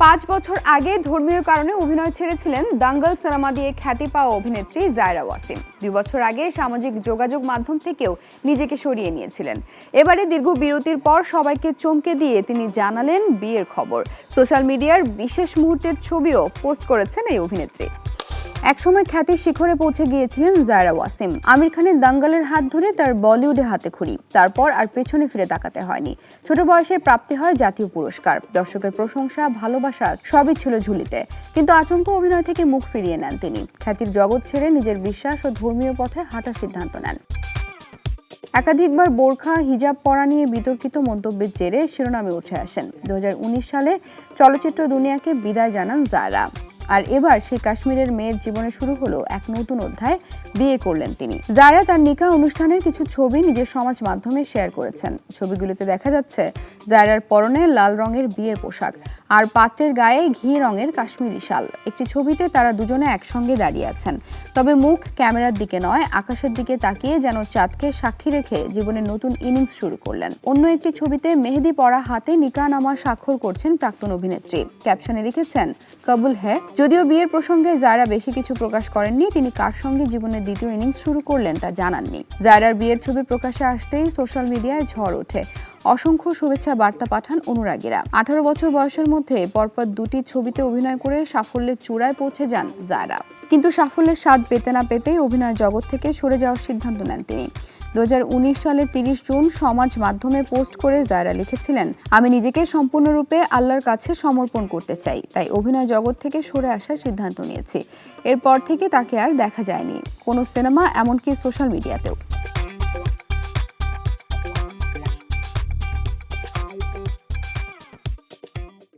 পাঁচ বছর আগে ধর্মীয় কারণে অভিনয় ছেড়েছিলেন দাঙ্গল সিনেমা দিয়ে খ্যাতি পাওয়া অভিনেত্রী জায়রা ওয়াসিম। দুই বছর আগে সামাজিক যোগাযোগ মাধ্যম থেকেও নিজেকে সরিয়ে নিয়েছিলেন। এবারে দীর্ঘ বিরতির পর সবাইকে চমকে দিয়ে তিনি জানালেন বিয়ের খবর। সোশ্যাল মিডিয়ার বিশেষ মুহূর্তের ছবিও পোস্ট করেছেন এই অভিনেত্রী। একসময় খ্যাতির শিখরে পৌঁছে গিয়েছিলেন জায়রা ওয়াসিম। আমির খানের দাঙ্গালের হাত ধরে তার বলিউডে হাতে খড়ি। তারপর আর পেছনে ফিরে তাকাতে হয়নি। ছোট বয়সে প্রাপ্তি হয় জাতীয় পুরস্কার। দর্শকের প্রশংসা, ভালোবাসা সবই ছিল ঝুলিতে। কিন্তু আচমকা অভিনয় থেকে মুখ ফিরিয়ে নেন তিনি। খ্যাতির জগৎ ছেড়ে নিজের বিশ্বাস ও ধর্মীয় পথে হাঁটার সিদ্ধান্ত নেন। একাধিকবার বোরখা, হিজাব পরা নিয়ে বিতর্কিত মন্তব্যের জেরে শিরোনামে উঠে আসেন। দু হাজার উনিশ সালে চলচ্চিত্র দুনিয়াকে বিদায় জানান জারা আর এবার সেই কাশ্মীরের মেয়ের জীবনে শুরু হলো এক নতুন অধ্যায়। বিয়ে করলেন তিনি। জায়রা তার নিকা অনুষ্ঠানের কিছু ছবি নিজের সমাজ মাধ্যমে শেয়ার করেছেন। ছবিগুলিতে দেখা যাচ্ছে জায়রার পরনে লাল রঙের বিয়ের পোশাক। আর পাত্রের গায়ে ঘি রঙের কাশ্মীরি শাল। একটি ছবিতে তারা দুজনে একসঙ্গে দাঁড়িয়ে আছেন। তবে মুখ ক্যামেরার দিকে নয়, আকাশের দিকে তাকিয়ে যেন চাঁদকে সাক্ষী রেখে জীবনের নতুন ইনিংস শুরু করলেন। অন্য একটি ছবিতে মেহেদি পরা হাতে নিকা নামা স্বাক্ষর করছেন প্রাক্তন অভিনেত্রী। ক্যাপশনে লিখেছেন, কবুল হ্যাঁ যদিও বিয়ের প্রসঙ্গে জায়রা বেশি কিছু প্রকাশ করেননি, তিনি কার সঙ্গে জীবনের দ্বিতীয় ইনিংস শুরু করলেন তা জানাননি। জায়রার বিয়ের ছবি প্রকাশে আসতেই সোশ্যাল মিডিয়ায় ঝড় ওঠে। অসংখ্য শুভেচ্ছা বার্তা পাঠান অনুরাগীরা। আঠারো বছর বয়সের মধ্যে পরপর দুটি ছবিতে অভিনয় করে সাফল্যের চূড়ায় পৌঁছে যান জায়রা। কিন্তু সাফল্যের স্বাদ পেতে না পেতেই অভিনয় জগৎ থেকে সরে যাওয়ার সিদ্ধান্ত নেন তিনি। দু সালের তিরিশ জুন সমাজ মাধ্যমে পোস্ট করে জায়রা লিখেছিলেন, আমি নিজেকে সম্পূর্ণরূপে আল্লাহর কাছে সমর্পণ করতে চাই, তাই অভিনয় জগৎ থেকে সরে আসার সিদ্ধান্ত নিয়েছি। এরপর থেকে তাকে আর দেখা যায়নি। কোনো সিনেমা, এমনকি সোশ্যাল মিডিয়াতেও।